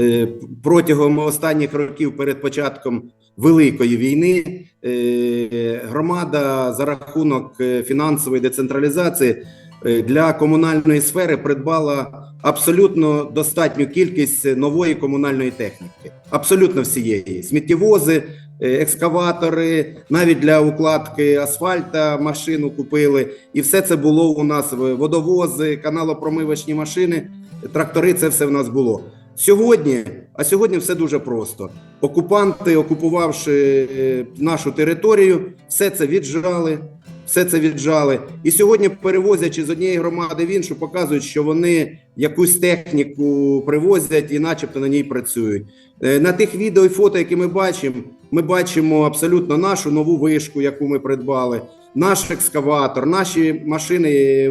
е, протягом останніх років перед початком великої війни е, громада за рахунок е, фінансової децентралізації для комунальної сфери придбала абсолютно достатню кількість нової комунальної техніки, абсолютно всієї сміттєвози. Екскаватори, навіть для укладки асфальта машину купили, і все це було у нас водовози, каналопромивочні машини, трактори. Це все в нас було сьогодні. А сьогодні все дуже просто. Окупанти, окупувавши е, нашу територію, все це віджали. Все це віджали, і сьогодні, перевозячи з однієї громади в іншу, показують, що вони якусь техніку привозять і, начебто, на ній працюють. Е, На тих відео і фото, які ми бачимо, ми бачимо абсолютно нашу нову вишку, яку ми придбали, наш екскаватор, наші машини,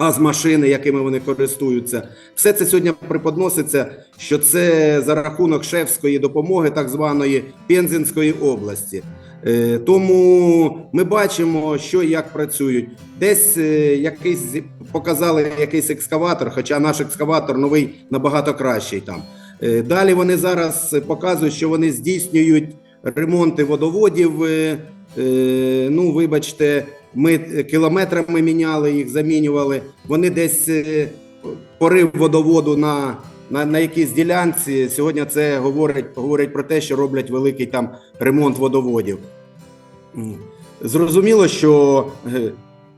е, АЗ-машини, якими вони користуються. Все це сьогодні преподноситься, що це за рахунок шефської допомоги, так званої Пензенської області. Е, Тому ми бачимо, що і як працюють. Десь е, якийсь показали якийсь екскаватор, хоча наш екскаватор новий набагато кращий там. Е, Далі вони зараз показують, що вони здійснюють ремонти водоводів. Ну, вибачте, ми кілометрами міняли їх, замінювали. Вони десь е, порив водоводу на, на, на якійсь ділянці. Сьогодні це говорить, говорить про те, що роблять великий там ремонт водоводів. Зрозуміло, що е,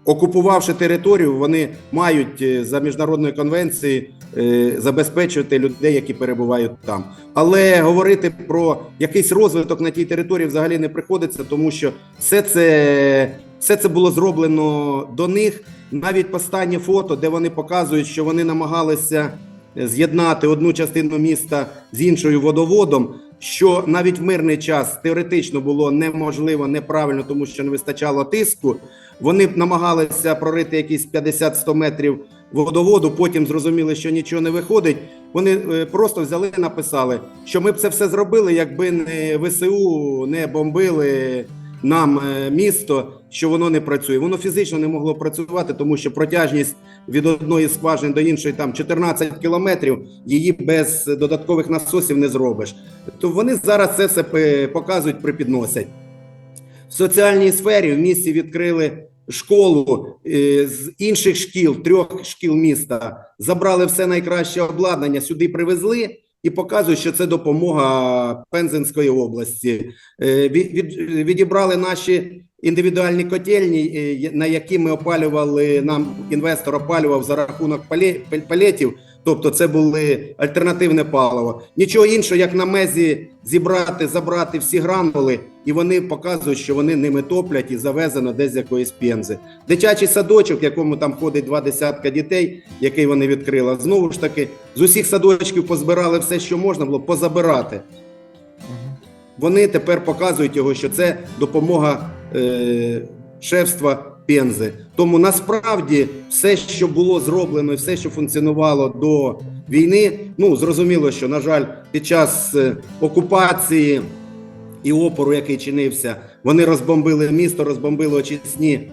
окупувавши територію, вони мають е, за міжнародною конвенцією е, забезпечувати людей, які перебувають там. Але говорити про якийсь розвиток на тій території взагалі не приходиться, тому що все це, все це було зроблено до них. Навіть останнє фото, де вони показують, що вони намагалися з'єднати одну частину міста з іншою водоводом. Що навіть в мирний час теоретично було неможливо, неправильно, тому що не вистачало тиску. Вони намагалися прорити якісь 50-100 метрів водоводу. Потім зрозуміли, що нічого не виходить. Вони е, просто взяли, і написали, що ми б це все зробили, якби не ВСУ не бомбили нам е, місто, що воно не працює. Воно фізично не могло працювати, тому що протяжність від одної скважини до іншої там 14 кілометрів. Її без додаткових насосів не зробиш. То вони зараз це все показують, припідносять. В соціальній сфері в місті відкрили школу е, з інших шкіл, трьох шкіл міста. Забрали все найкраще обладнання, сюди привезли і показує, що це допомога Пензенської області. Е, від- від- відібрали наші індивідуальні котельні, е, на які ми опалювали. Нам інвестор опалював за рахунок пале- пал- палетів. Тобто, це були альтернативне паливо. Нічого іншого, як на мезі зібрати, забрати всі гранули, і вони показують, що вони ними топлять і завезено десь якоїсь пензи. Дитячий садочок, в якому там ходить два десятка дітей, який вони відкрили. Знову ж таки, з усіх садочків позбирали все, що можна було позабирати. Вони тепер показують його, що це допомога е, шефства Пензи. Тому насправді все, що було зроблено, і все, що функціонувало до війни, ну зрозуміло, що на жаль, під час е, окупації і опору, який чинився, вони розбомбили місто, розбомбили очисні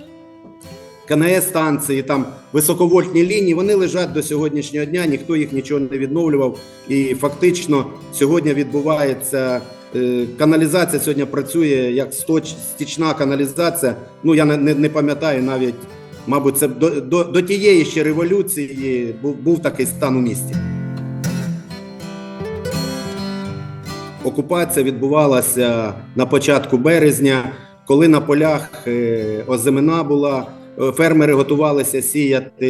КНС станції, там високовольтні лінії, вони лежать до сьогоднішнього дня, ніхто їх нічого не відновлював. І фактично сьогодні відбувається каналізація. Сьогодні працює як сточ, стічна каналізація. Ну я не, не, пам'ятаю навіть, мабуть, це до, до, до тієї ще революції був, був такий стан у місті. Окупація відбувалася на початку березня, коли на полях е, озимина була, е, фермери готувалися сіяти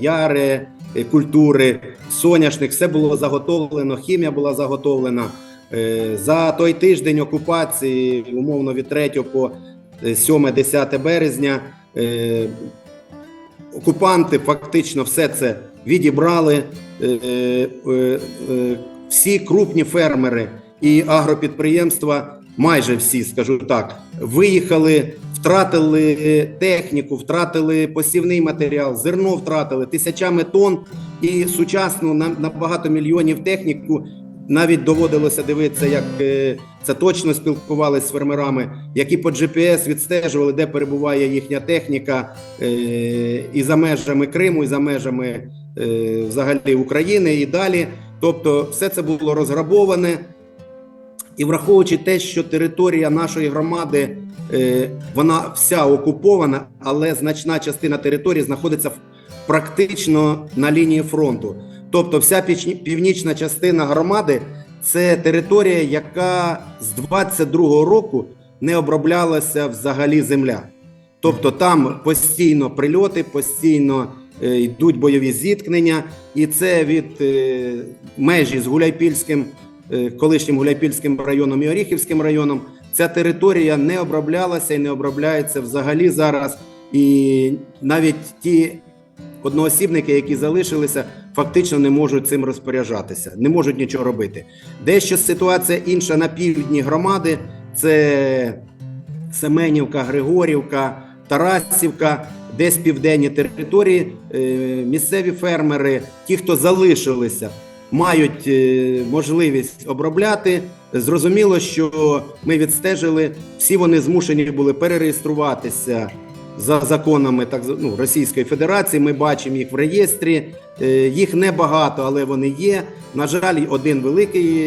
яри, е, культури, соняшник, все було заготовлено, хімія була заготовлена. Е, За той тиждень окупації, умовно від 3 по 7-10 березня, е, окупанти фактично все це відібрали. Е, е, е, Всі крупні фермери і агропідприємства, майже всі, скажу так, виїхали, втратили е, техніку, втратили посівний матеріал, зерно втратили тисячами тонн і сучасну на, на багато мільйонів техніку. Навіть доводилося дивитися, як е, це точно спілкувалися з фермерами, які по GPS відстежували, де перебуває їхня техніка е, і за межами Криму, і за межами е, взагалі України, і далі. Тобто, все це було розграбоване. І враховуючи те, що територія нашої громади вона вся окупована, але значна частина території знаходиться практично на лінії фронту. Тобто, вся північна частина громади це територія, яка з 22-го року не оброблялася взагалі земля. Тобто там постійно прильоти, постійно е, йдуть бойові зіткнення, і це від е, межі з Гуляйпільським, е, колишнім Гуляйпільським районом і Оріхівським районом. Ця територія не оброблялася і не обробляється взагалі зараз. І навіть ті одноосібники, які залишилися, фактично не можуть цим розпоряджатися, не можуть нічого робити. Дещо ситуація інша на півдні громади це Семенівка, Григорівка, Тарасівка, десь південні території. Е, Місцеві фермери, ті, хто залишилися, мають е, можливість обробляти. Зрозуміло, що ми відстежили, всі вони змушені були перереєструватися за законами так ну, Російської Федерації. Ми бачимо їх в реєстрі. Е, Їх небагато, але вони є. На жаль, один великий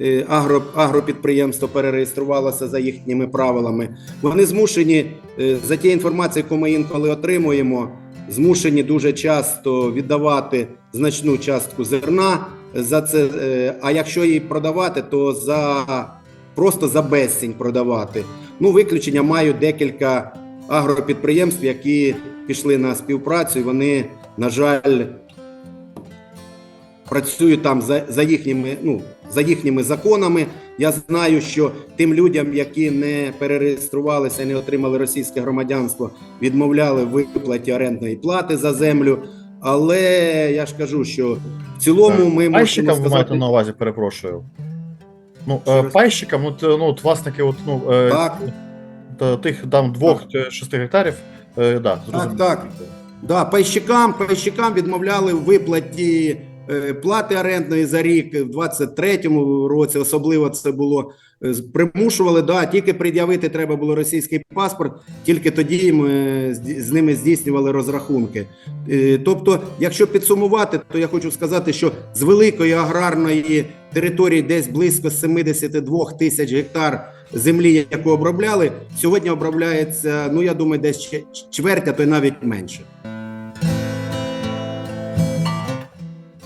е, агро, агропідприємство перереєструвалося за їхніми правилами. Вони змушені е, за ті інформації, яку ми інколи отримуємо, змушені дуже часто віддавати значну частку зерна за це. А якщо її продавати, то за просто за безцінь продавати. Ну, виключення мають декілька агропідприємств, які пішли на співпрацю, і вони, на жаль, працюють там за, за їхніми, ну, за їхніми законами. Я знаю, що тим людям, які не перереєструвалися, не отримали російське громадянство, відмовляли в виплаті орендної плати за землю. Але я ж кажу, що в цілому ми можемо Пайщикам ви маєте на увазі, перепрошую. Ну, е, пайщикам, от, е, ну, от власники от, ну, е, так, та- тих там двох-шести гектарів, е, да, зрозуміло. так. Да, пайщикам, пайщикам відмовляли в виплаті е, плати орендної за рік в 23-му році. Особливо це було е, з- примушували. Да, тільки пред'явити треба було російський паспорт, тільки тоді ми з, з ними здійснювали розрахунки. Е, тобто, якщо підсумувати, то я хочу сказати, що з великої аграрної території, десь близько 72 тисяч гектар землі, яку обробляли, сьогодні обробляється, ну я думаю, десь чверть, а то й навіть менше.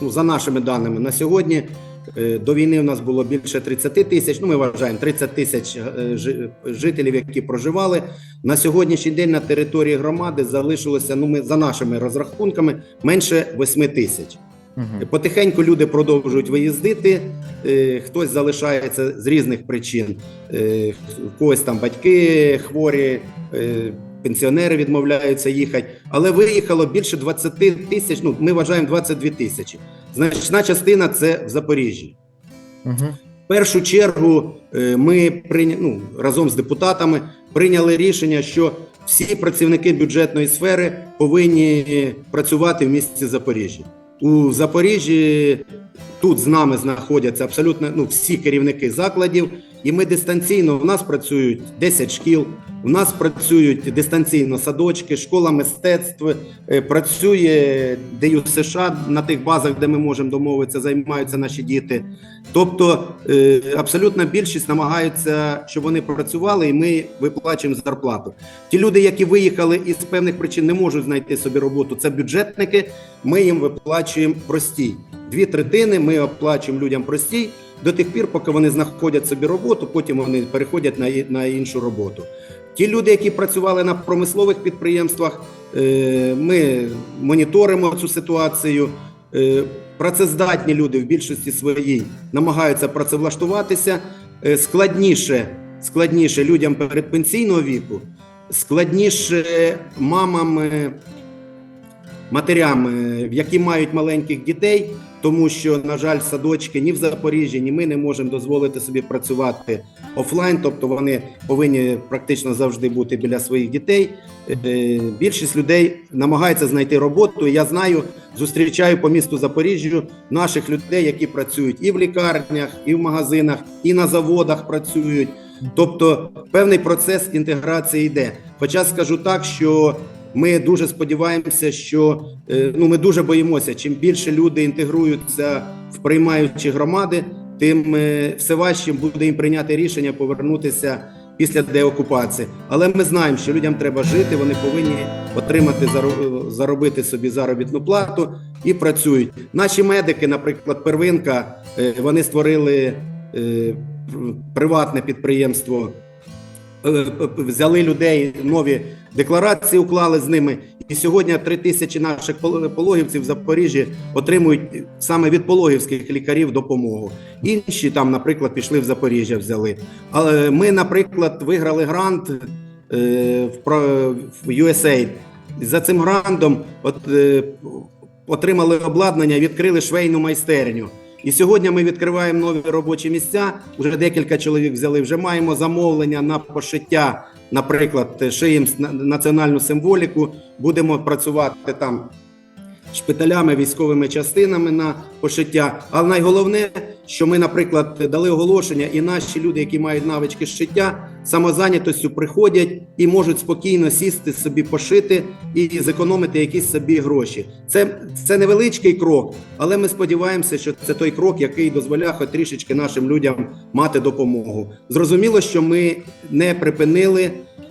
Ну, за нашими даними, на сьогодні е, до війни у нас було більше 30 тисяч. Ну, ми вважаємо 30 тисяч е, жителів, які проживали. На сьогоднішній день на території громади залишилося, ну, ми за нашими розрахунками, менше 8 тисяч. Мгм. Потихеньку люди продовжують виїздити. е, Хтось залишається з різних причин. Е, У когось там батьки хворі, е, пенсіонери відмовляються їхати. Але виїхало більше 20 тисяч. Ну ми вважаємо 22 тисячі. Значна частина це в Запоріжжі. Мгм. В першу чергу ми прийня... ну, разом з депутатами прийняли рішення, що всі працівники бюджетної сфери повинні працювати в місті Запоріжжя. У Запоріжжі тут з нами знаходяться абсолютно ну, всі керівники закладів, і ми дистанційно. У нас працюють 10 шкіл, у нас працюють дистанційно садочки, школа мистецтв, е, працює ДЮ США на тих базах, де ми можемо домовитися, займаються наші діти. Тобто е, абсолютна більшість намагаються, щоб вони працювали, і ми виплачуємо зарплату. Ті люди, які виїхали і з певних причин не можуть знайти собі роботу, це бюджетники. Ми їм виплачуємо простій. Дві третини ми оплачуємо людям простій до тих пір, поки вони знаходять собі роботу, потім вони переходять на, на іншу роботу. Ті люди, які працювали на промислових підприємствах, е, ми моніторимо цю ситуацію. Е, Працездатні люди в більшості своїй намагаються працевлаштуватися. Е, Складніше, складніше людям передпенсійного віку, складніше мамам, матерям, які мають маленьких дітей, тому що, на жаль, садочки ні в Запоріжжі, ні ми не можемо дозволити собі працювати офлайн, тобто вони повинні практично завжди бути біля своїх дітей. Е, Більшість людей намагається знайти роботу. Я знаю, зустрічаю по місту Запоріжжю наших людей, які працюють і в лікарнях, і в магазинах, і на заводах працюють. Тобто певний процес інтеграції йде. Хоча скажу так, що ми дуже сподіваємося, що е, ну ми дуже боїмося, чим більше люди інтегруються в приймаючі громади, тим е, все важче буде їм прийняти рішення повернутися після деокупації. Але ми знаємо, що людям треба жити, вони повинні отримати заро- заробити собі заробітну плату і працюють. Наші медики, наприклад, первинка, е, вони створили приватне підприємство. Е, Взяли людей, нові декларації уклали з ними. І сьогодні три тисячі наших пологівців в Запоріжжі отримують саме від пологівських лікарів допомогу. Інші там, наприклад, пішли в Запоріжжя, взяли. Але ми, наприклад, виграли грант е, в USAID. За цим грантом от, е, отримали обладнання, відкрили швейну майстерню. І сьогодні ми відкриваємо нові робочі місця. Уже декілька чоловік взяли. Вже маємо замовлення на пошиття, наприклад, шиєм на- національну символіку. Будемо працювати там шпиталями, військовими частинами на пошиття. Але найголовне, що ми, наприклад, дали оголошення, і наші люди, які мають навички шиття, самозайнятостю приходять і можуть спокійно сісти собі пошити і зекономити якісь собі гроші. Це, це невеличкий крок, але ми сподіваємося, що це той крок, який дозволяє хоч трішечки нашим людям мати допомогу. Зрозуміло, що ми не припинили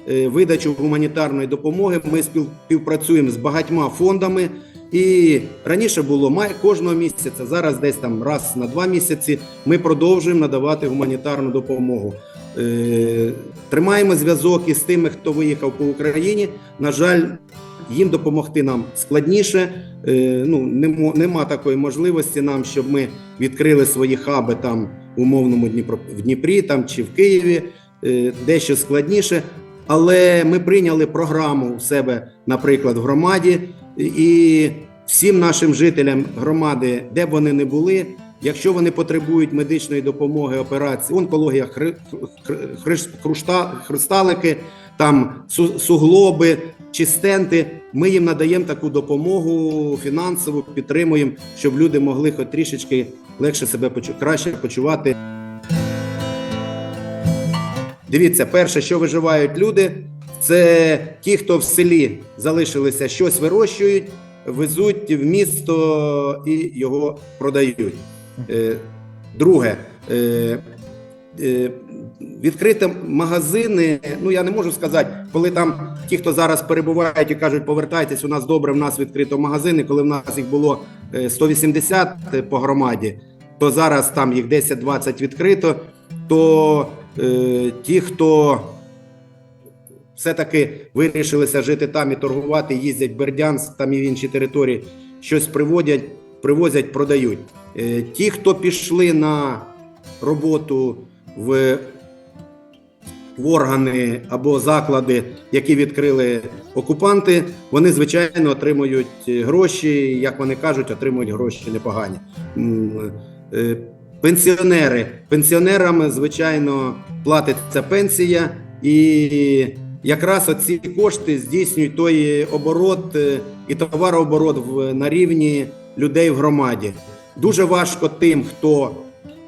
е, видачу гуманітарної допомоги. Ми співпрацюємо з багатьма фондами. І раніше було май кожного місяця. Зараз десь там раз на два місяці ми продовжуємо надавати гуманітарну допомогу. Е, тримаємо зв'язок із тими, хто виїхав по Україні. На жаль, їм допомогти нам складніше. Е, ну нема, такої можливості нам, щоб ми відкрили свої хаби там умовному Дніпро в Дніпрі там чи в Києві. Е, дещо складніше. Але ми прийняли програму в себе, наприклад, в громаді, і всім нашим жителям громади, де б вони не були, якщо вони потребують медичної допомоги, операції, онкологія, хри, хри- крушта, хрусталики, там су- суглоби чи стенти, ми їм надаємо таку допомогу фінансову, підтримуємо, щоб люди могли хоч трішечки легше себе краще почувати. Дивіться, перше, що виживають люди, це ті, хто в селі залишилися, щось вирощують, везуть в місто і його продають. Е, Друге, е, е, відкрити магазини. Ну я не можу сказати, коли там ті, хто зараз перебувають і кажуть, повертайтесь, у нас добре, в нас відкрито магазини. Коли в нас їх було е, 180 по громаді, то зараз там їх 10-20 відкрито. То ті, хто все-таки вирішилися жити там і торгувати, їздять в Бердянськ, там і в інші території, щось приводять, привозять, продають. Е, ті, хто пішли на роботу в, в органи або заклади, які відкрили окупанти, вони звичайно отримують гроші, як вони кажуть, отримують гроші непогані. Пенсіонери. Пенсіонерам, звичайно, платиться пенсія, і якраз оці кошти здійснюють той оборот е, і товарооборот в, на рівні людей в громаді. Дуже важко тим, хто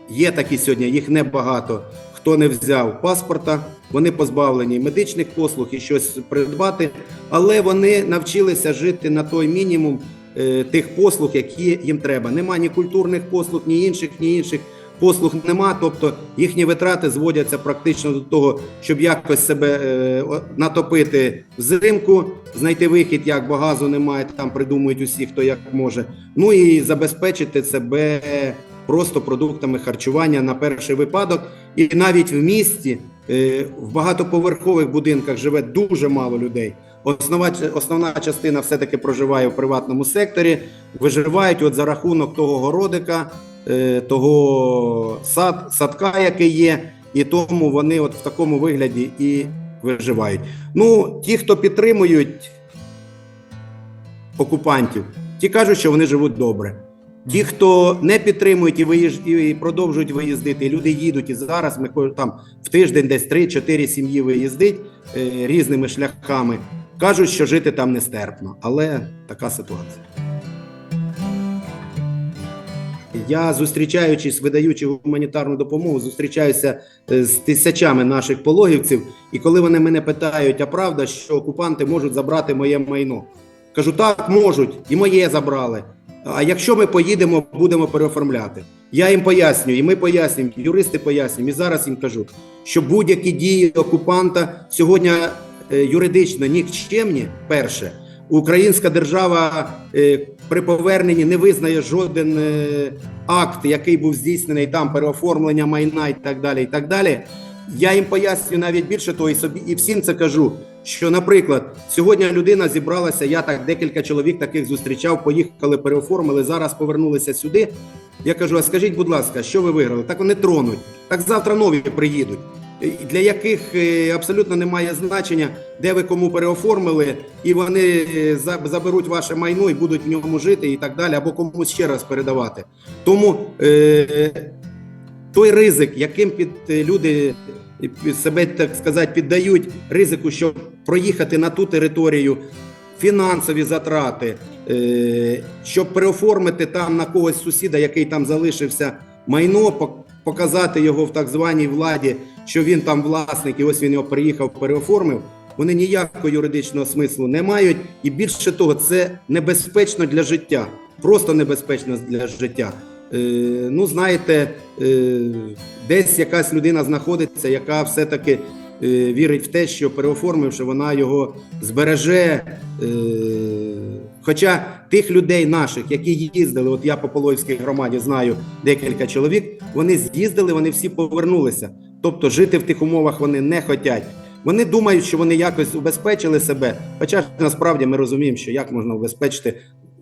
є такі сьогодні, їх небагато. Хто не взяв паспорта, вони позбавлені медичних послуг і щось придбати, але вони навчилися жити на той мінімум тих послуг, які їм треба. Нема ні культурних послуг, ні інших, ні інших послуг нема. Тобто їхні витрати зводяться практично до того, щоб якось себе е, натопити взимку, знайти вихід, як бо газу немає, там придумують усі, хто як може. Ну і забезпечити себе просто продуктами харчування на перший випадок. І навіть в місті е, в багатоповерхових будинках живе дуже мало людей. Основна, основна частина все-таки проживає в приватному секторі, виживають от за рахунок того городика, е, того сад, садка, який є, і тому вони от в такому вигляді і виживають. Ну, ті, хто підтримують окупантів, ті кажуть, що вони живуть добре. Ті, хто не підтримують і виїж... і продовжують виїздити, і люди їдуть і зараз. Ми там в тиждень десь 3-4 сім'ї виїздить е, різними шляхами. Кажуть, що жити там нестерпно, але така ситуація. Я зустрічаючись, видаючи гуманітарну допомогу, зустрічаюся е, з тисячами наших пологівців. І коли вони мене питають, а правда, що окупанти можуть забрати моє майно? Кажу, так, можуть, і моє забрали. А якщо ми поїдемо, будемо переоформляти. Я їм пояснюю, і ми пояснюємо, юристи пояснюємо, і зараз їм кажу, що будь-які дії окупанта сьогодні юридично нікчемні. Перше, українська держава е, при поверненні не визнає жоден е, акт, який був здійснений там переоформлення майна і так далі. І так далі. Я їм пояснюю навіть більше того, і собі і всім це кажу. Що, наприклад, сьогодні людина зібралася, я так декілька чоловік таких зустрічав, поїхали, переоформили, зараз повернулися сюди. Я кажу: а скажіть, будь ласка, що ви виграли? Так вони тронуть. Так завтра нові приїдуть, для яких е, абсолютно немає значення, де ви кому переоформили, і вони е, заберуть ваше майно і будуть в ньому жити, і так далі, або комусь ще раз передавати. Тому е, той ризик, яким під е, люди себе так сказати піддають ризику, щоб проїхати на ту територію, фінансові затрати, щоб переоформити там на когось сусіда, який там залишився майно, показати його в так званій владі, що він там власник, і ось він його приїхав, переоформив. Вони ніякого юридичного смислу не мають, і більше того, це небезпечно для життя, просто небезпечно для життя. Е, ну, знаєте, е, десь якась людина знаходиться, яка все-таки е, вірить в те, що переоформивши, вона його збереже. Е, хоча тих людей наших, які їздили, от я по Полоївській громаді знаю декілька чоловік, вони з'їздили, вони всі повернулися. Тобто жити в тих умовах вони не хочуть. Вони думають, що вони якось убезпечили себе. Хоча ж насправді ми розуміємо, що як можна убезпечити,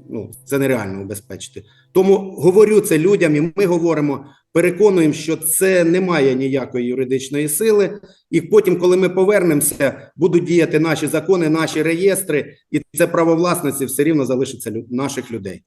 ну це нереально убезпечити. Тому говорю це людям, і ми говоримо, переконуємо, що це не має ніякої юридичної сили. І потім, коли ми повернемося, будуть діяти наші закони, наші реєстри, і це право власності все рівно залишиться наших людей.